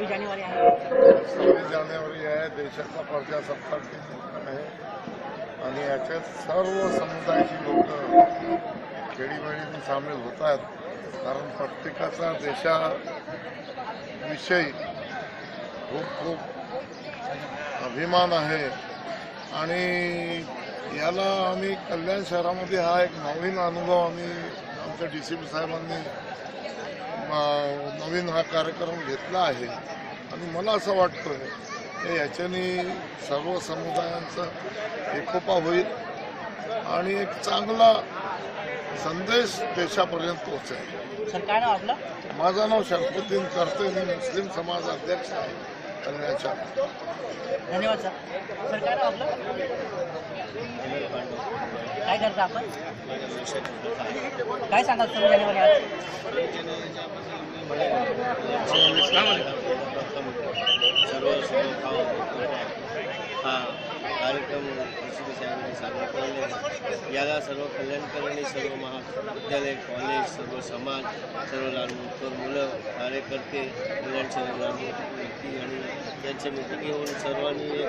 सव्वीस जानेवारी आहे. सव्वीस जानेवारी आहे. देशाचा प्रजासत्ताक दिन आहे. आणि याच्यात सर्व समुदायाची लोक खेडीमेडीने सामील होत आहेत कारण प्रत्येकाचा देशाविषयी खूप खूप अभिमान आहे. आणि याला आम्ही कल्याण शहरामध्ये हा एक नवीन अनुभव आम्ही आमच्या डी सी पी साहेबांनी नवीन हा कार्यक्रम घेतला आहे. आणि मला असं वाटतं की याच्याने सर्व समुदायांचा एकोपा होईल आणि एक चांगला संदेश देशापर्यंत पोहोचेल. माझं नाव शरफुद्दीन करते. मी मुस्लिम समाज अध्यक्ष आहे कल्याणच्या धन्यवाद सर. सर काय नाव आपलं? काय करता आपण? काय सांगाल जानेवारी आज सर्व समभाव हा कार्यक्रम डी साहेबांनी साजरा केलेला याला सर्व कल्याणकरांनी सर्व महाविद्यालय कॉलेज सर्व समाज सर्व लहान मुलं कार्यकर्ते सर्व लहान व्यक्ती आणि त्यांच्या मिटिंग घेऊन सर्वांनी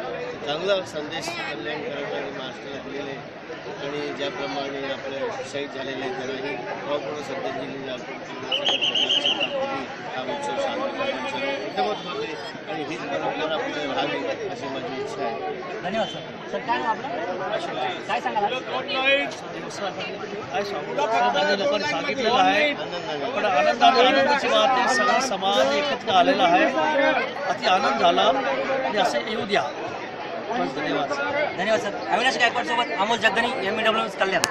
चांगला संदेश कल्याणकरांना आणि महाराष्ट्राला दिलेले आणि ज्याप्रमाणे आपल्या शहीद झालेले त्यांनाही भावपूर्ण श्रद्धांजली अर्पण करून हा उत्सव साजरा करण्याची सर्व उद्यमत होते आणि हीच परंपरा पुढे राहावी अशी माझी इच्छा आहे धन्यवाद सर सर काय नाव आपलं काय सांगाल आज? माझ्या लोकांनी सांगितलेलं आहे पण आनंदाने आनंदाची बात आहे सगळा समाज एकत्र आलेला आहे अति आनंद झाला आणि असे येऊ द्या बस धन्यवाद. धन्यवाद सर. अविनाश गायकवाड सोबत अमोल जगदनी एम डब्ल्यू कल्याण.